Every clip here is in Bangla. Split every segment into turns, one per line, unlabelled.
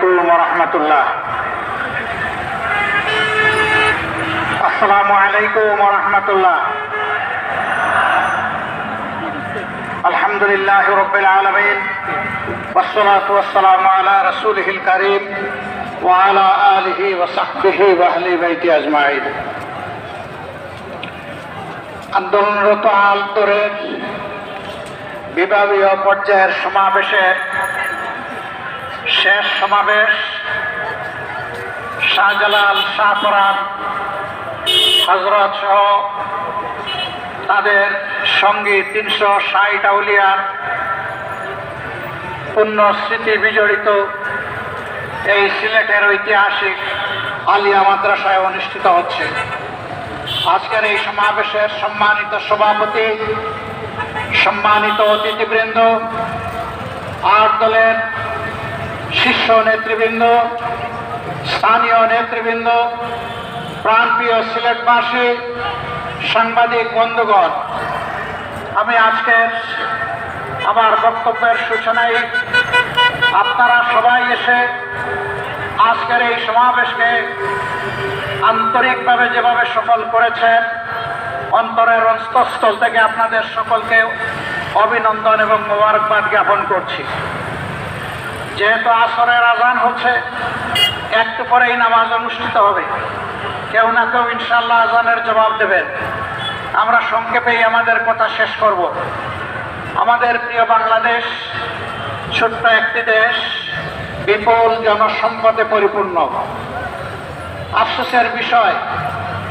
আলাইকুম রহমতুল্লাহ। আসসালামু আলাইকুম রহমতুল্লাহ। আলহামদুলিল্লাহ রবিল আলমিন। والسلام على رسوله الكريم وعلى آله وصحبه وأهل بيت أجمعين আন্দোলনরত আন্দোলনের বিভাগীয় পর্যায়ের সমাবেশের শেষ সমাবেশ, শাহজালাল, শাহপরান, হজরত সহ তাদের সঙ্গী তিনশো ষাট আউলিয়ার পূর্ণ স্মৃতি বিজড়িত এই সিলেটের ঐতিহাসিক আলিয়া মাদ্রাসায় অনুষ্ঠিত হচ্ছে। আজকের এই সমাবেশের সম্মানিত সভাপতি, সম্মানিত অতিথিবৃন্দ, আট দলের শীর্ষ নেতৃবৃন্দ, স্থানীয় নেতৃবৃন্দ, প্রাণপ্রিয় সিলেটবাসী, সাংবাদিক বন্ধুগণ, আমি আজকে আমার বক্তব্যের সূচনায় আপনারা সবাই এসে আজকের এই সমাবেশকে আন্তরিকভাবে যেভাবে সফল করেছেন, অন্তরের অন্তঃস্থল থেকে আপনাদের সকলকে অভিনন্দন এবং মোবারকবাদ জ্ঞাপন করছি। যেহেতু আসরের আজান হচ্ছে, একটু পরেই নামাজ অনুষ্ঠিত হবে। কেউ না কেউ ইনশাল্লাহ আজানের জবাব দেবেন। আমরা সংক্ষেপেই আমাদের কথা শেষ করব। আমাদের প্রিয় বাংলাদেশ, ছোট্ট একটি দেশ, বিপুল জনসম্পদে পরিপূর্ণ। আফসোসের বিষয়,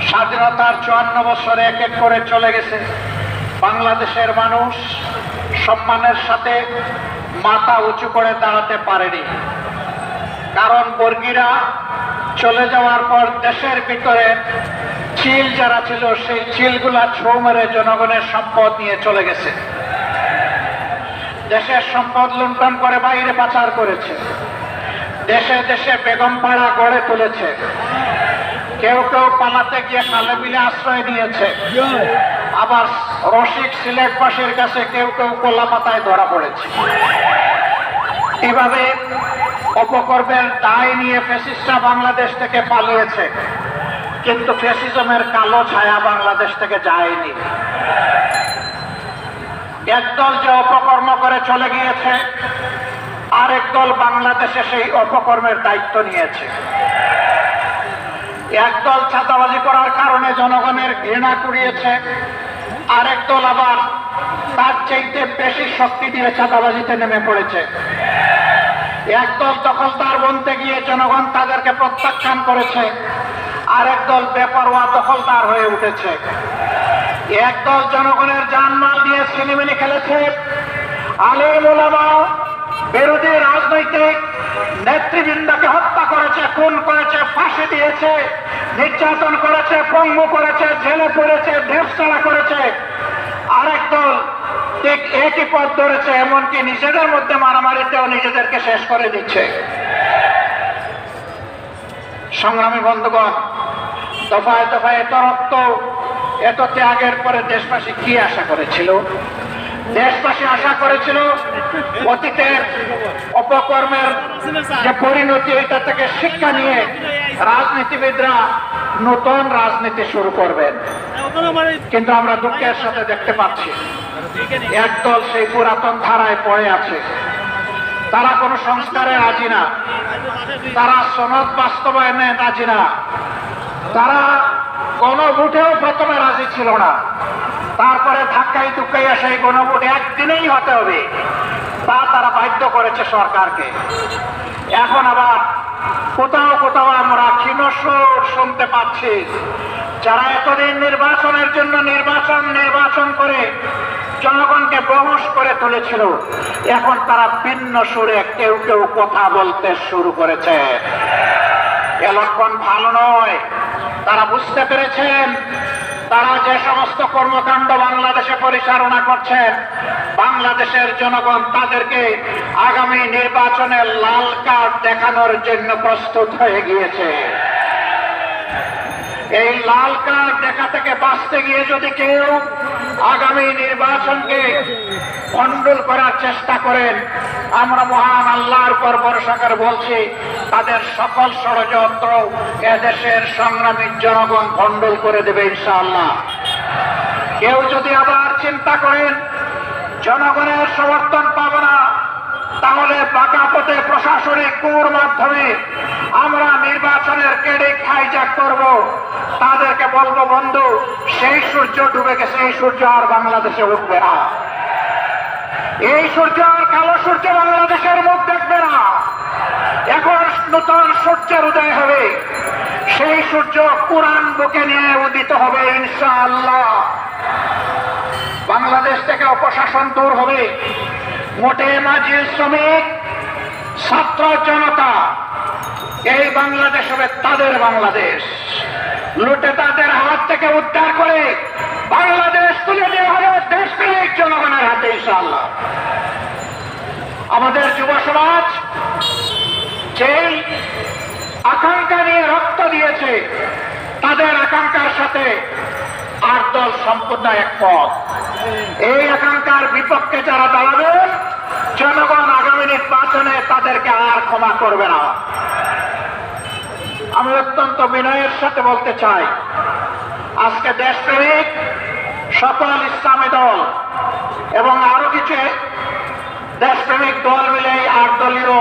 স্বাধীনতার চুয়ান্ন বছরে এক এক করে চলে গেছে। বাংলাদেশের মানুষ সম্মানের সাথে মাথা উঁচু করে দাঁড়াতে পারেনি। কারণ বর্গীরা চলে যাওয়ার পর দেশের ভিতরে চিল যারা ছিল, সেই চিলগুলা ছৌ মেরে জনগণের সম্পদ নিয়ে চলে গেছে। দেশের সম্পদ লুণ্ঠন করে বাইরে পাচার করেছে। দেশে দেশে বেগম পাড়া গড়ে তুলেছে। কেউ কেউ পালাতে গিয়ে কালে মিলে আশ্রয় নিয়েছে। আবার রসিক সিলেটবাসীর কাছে কেউ কেউ কোলা পাতায় ধরা পড়েছে। এভাবে অপকর্মের দায় নিয়ে ফেসিস্টরা বাংলাদেশ থেকে পালিয়েছে। কিন্তু ফেসিজমের কালো ছায়া বাংলাদেশ থেকে যায়নি। একদল যে অপকর্ম করে চলে গিয়েছে, আরেক দল বাংলাদেশে সেই অপকর্মের দায়িত্ব নিয়েছে। একদল ছাতাবাজি করার কারণে জনগণের ঘৃণা কুড়িয়েছে, আরেক দল আবার তার চাইতে বেশি শক্তি দিয়ে ছাতাবাজিতে নেমে পড়েছে। একদল দখলদার বনতে গিয়ে জনগণ তাদেরকে প্রত্যাখ্যান করেছে, আরেক দল বেপরোয়া দখলদার হয়ে উঠেছে। একদল জনগণের জানমাল দিয়ে সিনেমিনি খেলেছে আলেম বিরোধী রাজনৈতিক নেতৃবৃন্দকে হত্যা করেছে, খুন করেছে, ফাঁসি দিয়েছে, নির্যাতন করেছে, পঙ্গু করেছে, জেলে পড়েছে ঢেপসাড়া করেছে। আরেক দল ঠিক একই পথ ধরেছে, এমনকি নিজেদের মধ্যে মারামারিতেও নিজেদেরকে শেষ করে দিচ্ছে। সংগ্রামী বন্ধুগণ, দফায় দফায় এত রক্ত, এত ত্যাগের পরে দেশবাসী কি আশা করেছিল? দেশবাসী আশা করেছিল অতীতের অপকর্মের যে পরিণতি, এটা থেকে শিক্ষা নিয়ে রাজনীতিবিদরা নতুন রাজনীতি শুরু করবেন। কিন্তু আমরা দুঃখের সাথে দেখতে পাচ্ছি, একদল সেই পুরাতন ধারায় পড়ে আছে। তারা কোনো সংস্কারে রাজি না। তারা সনদ বাস্তবায়নে রাজি না। তারা গণভোটেও প্রথমে রাজি ছিল না। তারপরে ধাক্কাই ধুক্কাইয়া সেই গণভোট একদিনেই হতে হবে। তা তারা বাধ্য করেছে সরকারকে। এখন আবার কোথাও কোথাও আমরা ক্ষীণস্বর শুনতে পাচ্ছি, যারা এতদিন নির্বাচনের জন্য নির্বাচন নির্বাচন করে জনগণকে বহস করে তুলেছিল, এখন তারা ভিন্ন সুরে কেউ কেউ কথা বলতে শুরু করেছে। এ লক্ষণ ভালো নয়। তারা বুঝতে পেরেছেন তারা যে সমস্ত কর্মকাণ্ড বাংলাদেশে পরিচালনা করছেন, বাংলাদেশের জনগণ তাদেরকে আগামী নির্বাচনে লাল কার্ড দেখানোর জন্য প্রস্তুত হয়ে গিয়েছে। এই লাল কার্ড দেখা থেকে বাঁচতে গিয়ে যদি কেউ আগামী নির্বাচনকে খণ্ডল করার চেষ্টা করেন, আমরা মহান আল্লাহর উপর ভরসা করে বলছি, তাদের সকল ষড়যন্ত্র এদেশের সংগ্রামী জনগণ খণ্ডল করে দেবে ইনশাআল্লাহ। কেউ যদি আবার চিন্তা করেন, জনগণের সমর্থন পাবো না, তাহলে বাঁকা পথে কুর মাধ্যমে আমরা নির্বাচনের কেডে হাইজাক করব। তাদেরকে বলব, বন্ধু, সেই সূর্য ডুবে গেছে, এই সূর্য আর বাংলাদেশে উঠবে না। এই সূর্য আর কালো সূর্য বাংলাদেশের মুখ দেখবে না। এখন নতুন সূর্যের উদয় হবে। সেই সূর্য কোরআন বুকে নিয়ে উদিত হবে, ইনশাআল্লাহ। বাংলাদেশ থেকে অপশাসন দূর হবে। মোটে মাঝির শ্রমিক ছাত্র জনতা, এই বাংলাদেশ হবে তাদের বাংলাদেশ। লুটে তাদের হাত থেকে উদ্ধার করে বাংলাদেশ তুলে দেওয়া হবে দেশপ্রেমিক জনগণের হাতে, ইনশাআল্লাহ। আমাদের যুব সমাজ যেই আকাঙ্ক্ষা নিয়ে রক্ত দিয়েছে, তাদের আকাঙ্ক্ষার সাথে আর দল সম্পূর্ণ এক পথ। এই আকাঙ্ক্ষার বিপক্ষে যারা দাঁড়াবেন জনগণ আগামী নির্বাচনে তাদেরকে আর ক্ষমা করবে না। আমি অত্যন্ত বিনয়ের সাথে বলতে চাই, আজকে দেশপ্রেমিক, সকল ইসলামী দল এবং আরও কিছু দেশপ্রেমিক দল মিলে আট দলীয়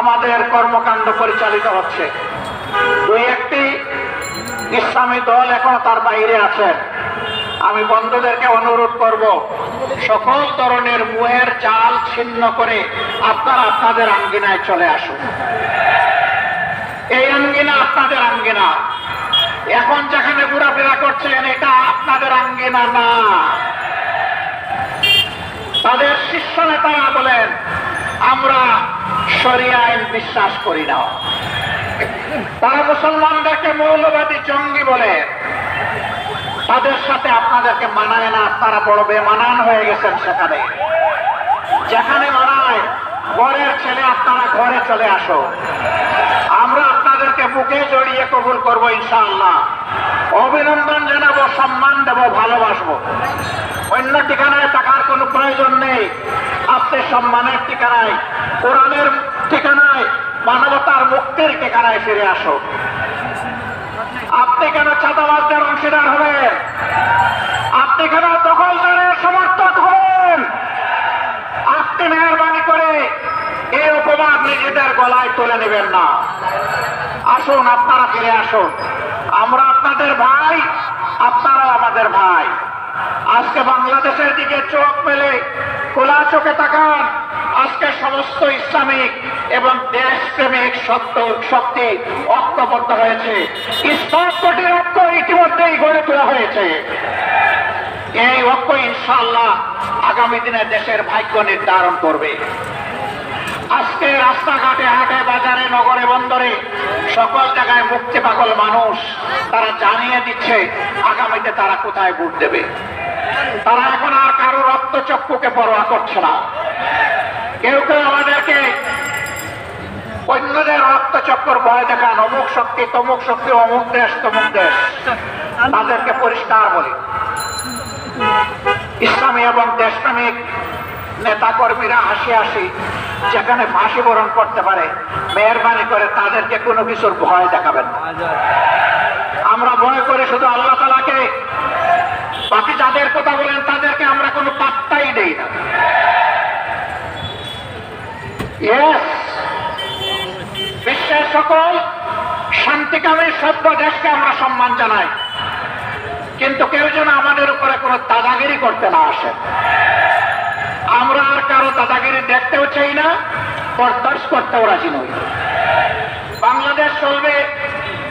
আমাদের কর্মকাণ্ড পরিচালিত হচ্ছে। দুই একটি ইসলামী দল এখনও তার বাইরে আছেন আমি বন্ধুদেরকে অনুরোধ করব সকল ধরনের মুহের চাল ছিন্ন করে আপনারা আপনাদের আঙ্গিনায় চলে আসুন। এই আঙ্গিনা আপনাদের আঙ্গিনা। এখন যেখানে ঘোরাফেরা করছেন, এটা আপনাদের আঙ্গিনা না। তাদের শীর্ষ নেতারা বলেন, আমরা সরিয়া আইন বিশ্বাস করি না। তারা মুসলমানদেরকে মৌলবাদী জঙ্গি বলে। তাদের সাথে আপনাদেরকে মানায় না আপনারা বড় বেমানান হয়ে গেছেন সেখানে। যেখানে মানায় ঘরের ছেলে, আপনারা ঘরে চলে আসো। আমরা আপনাদেরকে বুকে জড়িয়ে কবুল করব ইনশাআল্লাহ। অভিনন্দন জানাব, সম্মান দেবো, ভালোবাসবো। অন্য ঠিকানায় থাকার কোনো প্রয়োজন নেই। আপনি সম্মানের ঠিকানায়, কোরআনের ঠিকানায়, মানবতার মুক্তির ঠিকানায় ফিরে আসো। আপনি কেন ছাতাবাসদের অংশীদার হবেন? আপনি কেন দখলদারের সমর্থক হবেন? আপনি মেহরবানি করে এই অপবাদ নিজেদের গলায় তুলে নেবেন না। আসুন, আপনারা ফিরে আসুন। আমরা আপনাদের ভাই, আপনারাও আমাদের ভাই। আজকে বাংলাদেশের দিকে চোখ মেলে খোলা চোখে তাকান। আজকে সমস্ত ইসলামিক এবং দেশপ্রেমিক সত্য, শক্তি ঐক্যবদ্ধ হয়েছে। স্পষ্টটির ঐক্য ইতিমধ্যেই গড়ে তোলা হয়েছে। এই ঐক্য ইনশাল্লাহ আগামী দিনে দেশের ভাগ্য নির্ধারণ করবে। আজকে রাস্তাঘাটে, হাটে, বাজারে, নগরে, বন্দরে সকল জায়গায় মুক্তি পাগল মানুষ তারা জানিয়ে দিচ্ছে, আগামীতে তারা কোথায় ভোট দেবে। তারা এখন আর কারও রক্তচক্ষুকে পরোয়া করছে না। কেউ কেউ আমাদেরকে অন্যদের রক্ত রক্তচক্কর ভয় দেখান, অমুক শক্তি, তমুক শক্তি, অমুক দেশ, তমুক দেশ। তাদেরকে পরিষ্কার বলি। ইসলামী এবং দেশপ্রেমিক নেতাকর্মীরা হাসি হাসি যেখানে ফাঁসি বরণ করতে পারে, মেহরবানি করে তাদেরকে কোনো কিছুর ভয় দেখাবেন না। আমরা ভয় করে শুধু আল্লাহ তালাকে বাকি যাদের কথা বলেন তাদেরকে আমরা কোনো পাত্তাই দেই না। বিশ্বের সকল শান্তিকামী সভ্য দেশকে আমরা সম্মান জানাই। কিন্তু কেউ যেন আমাদের উপরে কোনো দাদাগিরি করতে না আসে। আমরা আর কারও দাদাগিরি দেখতেও চাই না, বরদাস্ত করতেও রাজি নই। বাংলাদেশ চলবে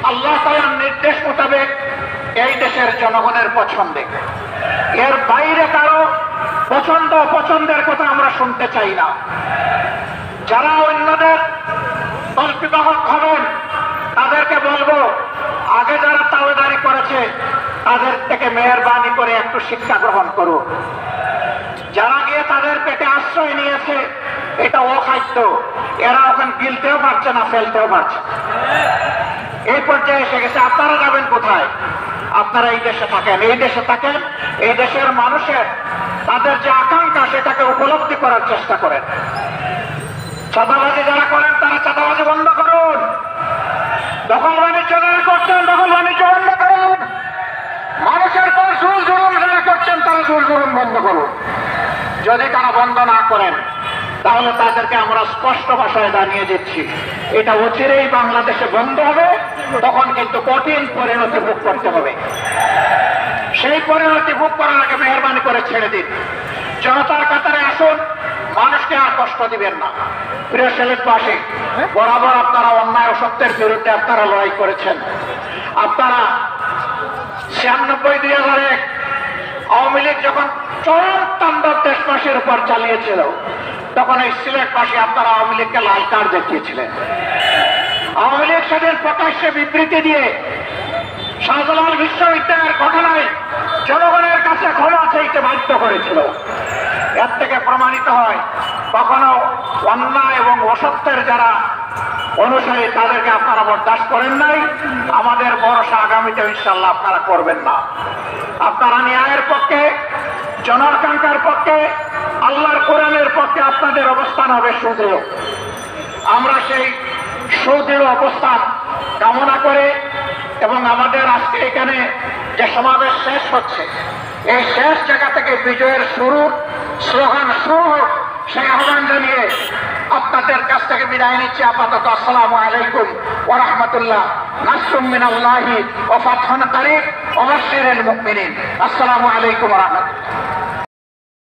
আল্লাহ তালার নির্দেশ মোতাবেক এই দেশের জনগণের পছন্দে। এর বাইরে কারও পছন্দ অপছন্দের কথা আমরা শুনতে চাই না। যারা অন্যদের তল্পিবাহক হবেন তাদেরকে বলব, আগে যারা তাওয়েদারি করেছে, তাদের থেকে মেহরবানি করে একটু শিক্ষা গ্রহণ করুন যারা গিয়ে তাদের পেটে আশ্রয় নিয়েছে, এটা অখাদ্য। এরা ওখানে গিলতেও পারছে না, ফেলতেও পারছে এই পর্যায়ে এসে গেছে, আপনারা যাবেন কোথায়? আপনারা এই দেশে থাকেন, এই দেশে থাকেন, এই দেশের মানুষের তাদের যে আকাঙ্ক্ষা, সেটাকে উপলব্ধি করার চেষ্টা করেন। চাঁদাবাজি যারা করেন, তারা চাঁদাবাজি বন্ধ করুন। দখল বাণিজ্য যারা করছেন দখল বাণিজ্য বন্ধ করুন। মানুষের পর জোর জুলুম যারা করছেন, তারা জোর জুলুম বন্ধ করুন। যদি তারা বন্ধ না করেন, তাহলে তাদেরকে আমরা স্পষ্ট ভাষায় জানিয়ে দিচ্ছি, এটা অচিরেই বাংলাদেশে বন্ধ হবে, তখন কিন্তু কঠিন পরিণতি ভোগ করতে হবে। সেই পরিণতি ভোগ করার আগে মেহরবানি করে ছেড়ে দিন। জনতার কাতারে আসুন মানুষকে আর কষ্ট দিবেন না। প্রিয় সিলেটবাসী বরাবর আপনারা অন্যায় ও সত্যের বিরুদ্ধে আপনারা লড়াই করেছেন। আপনারা ছিয়ানব্বই দুই হাজার এক আওয়ামী লীগ যখন চরম তাণ্ডব দেশবাসীর উপর চালিয়েছিল, তখন এই সিলেটবাসী আপনারা আওয়ামী লীগকে লাল কার্ড দেখিয়েছিলেন। আওয়ামী লীগ সেদিন প্রকাশ্যে বিবৃতি দিয়ে শাহজালাল বিশ্ববিদ্যালয়ের ঘটনায় জনগণের কাছে ক্ষমা চাইতে বাধ্য করেছিল। এর থেকে প্রমাণিত হয়। কখনো অন্যায় এবং অসত্যের যারা অনুসারী, তাদেরকে আপনারা বরদাস্ত করেন নাই। আমাদের ভরসা আগামীতে ইনশাল্লাহ আপনারা করবেন না। আপনারা ন্যায়ের পক্ষে জনাকাঙ্ক্ষার পক্ষে, আল্লাহর কোরআনের পক্ষে আপনাদের অবস্থান হবে সুদৃঢ়। আমরা সেই সুদৃঢ় অবস্থান কামনা করে এবং আমাদের আজকে এখানে যে সমাবেশ শেষ হচ্ছে, এই শেষ জায়গা থেকে বিজয়ের শুরু স্লোগান শুরু হোক, সেই আহ্বান জানিয়ে আপনাদের কাছ থেকে বিদায় নিচ্ছি। আপাতত আসসালামু আলাইকুম ও রহমতুল্লাহ। নাসরুম মিনাল্লাহি ও ফাতহান কারিব ও আসসালামু আলাইকুম রাহমাতুল্লাহ।